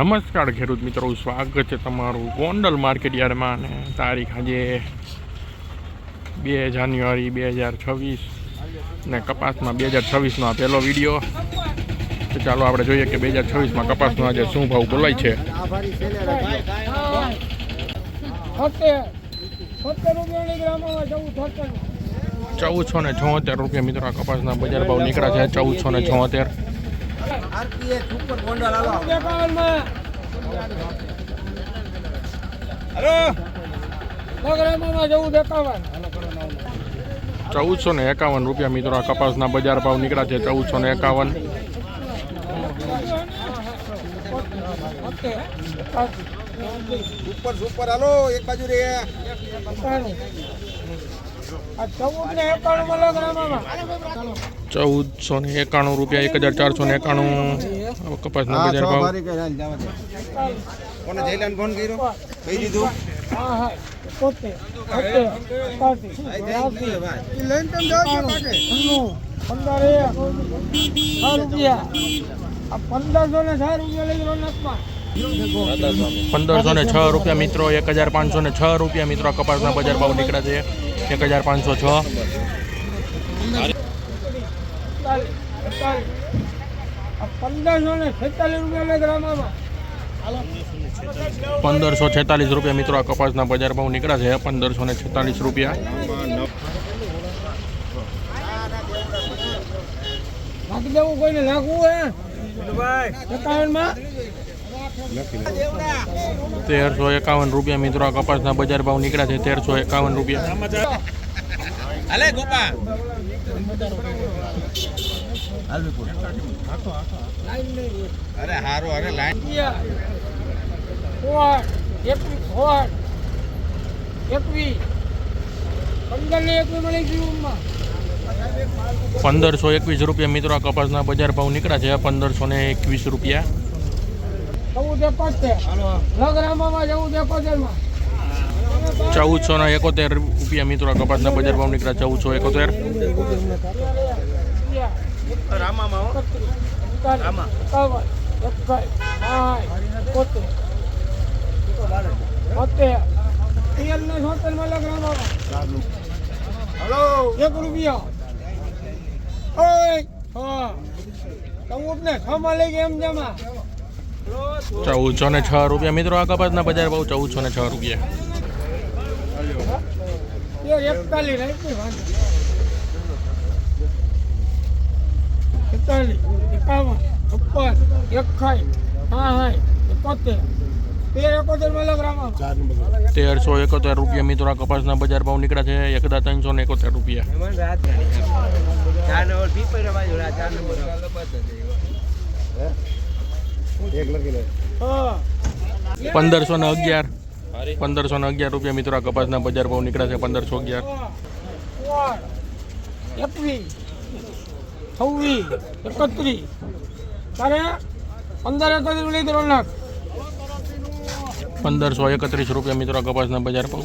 નમસ્કાર ખેડૂત મિત્રો, સ્વાગત છે તમારું ગોંડલ માર્કેટ યાર્ડમાં અને તારીખ આજે બે જાન્યુઆરી બે હજાર છવ્વીસ ને કપાસમાં બે હજાર છવ્વીસનો આ પહેલો વીડિયો. તો ચાલો આપણે જોઈએ કે બે હજાર છવ્વીસમાં કપાસનો આજે શું ભાવ બોલાય છે. ચૌદસો ને છોતેર રૂપિયા મિત્રો કપાસના બજાર ભાવ નીકળ્યા છે ચૌદસો ને છોતેર. એકાવનમાં ગ્રામમાં જવું એકાવન ચૌદસો ને એકાવન રૂપિયા મિત્રો આ કપાસના બજાર ભાવ નીકળ્યા છે ચૌદસો ને એકાવન. ઉપર સુપર હાલો એક બાજુ રે. ચૌદસો ને એકાણું રૂપિયા એક હજાર ચારસો ને એકાણું. કપાસના બજાર ભાવ. ફોન કર્યો? કહી દીધું. પંદરસો ને છ રૂપિયા મિત્રો એક હજાર પાંચસો ને છ રૂપિયા મિત્રો કપાસના બજાર ભાવ નીકળ્યા છે. એક હજાર પાંચસો છ. પંદરસો ને છેતાલીસ રૂપિયા ગ્રામમાં પંદરસો છેતાલીસ રૂપિયા મિત્રો આ કપાસના બજાર ભાવ નીકળ્યા છે. પંદરસો ને છેતાલીસ રૂપિયા. કોઈને લાગવું હે? એકાવનમાં તેરસો એકાવન રૂપિયા મિત્રો આ કપાસના બજાર ભાવ નીકળ્યા છે તેરસો એકાવન રૂપિયા. ગોપા. અરે હારો અરે લાઈન. પંદરસો એકવીસ રૂપિયા મિત્રો આ કપાસના બજાર ભાવ નીકળ્યા છે પંદરસો ને એકવીસ રૂપિયા. ચૌદ એકોતેર નગરામાં જવું એકોતેરમાં ચૌદસો ને એકોતેર રૂપિયા મિત્રો આ કપાસના બજાર ભાવ નીકળ્યા ચૌદસો એકોતેર. એક રૂપિયા. ઓય હા. તમે ને છ માં લઈ ગયા એમ જમા. ચૌદસો ને છ રૂપિયા. મિત્રો આ કપાસના બજાર ભાવ ચૌદસો ને છ રૂપિયા. એકતાલીસ એકાવન છપ્પન એકાઈ એકોતેર. તેરસો એકોતેર રૂપિયા. મિત્રો કપાસના બજાર ભાવ નીકળ્યા છે એકદા ત્રણસો ને એકોતેર રૂપિયા. ચાર નંબર. પંદરસો ને અગિયાર. પંદરસો ને અગિયાર રૂપિયા મિત્રો આ કપાસના બજાર ભાવ નીકળ્યા છે પંદરસો અગિયાર. છવ્વીસ એકત્રીસ. તારે પંદર એકત્રીસ લઈ દો નાખ પંદરસો એકત્રીસ રૂપિયા મિત્રો કપાસના બજાર ભાવ.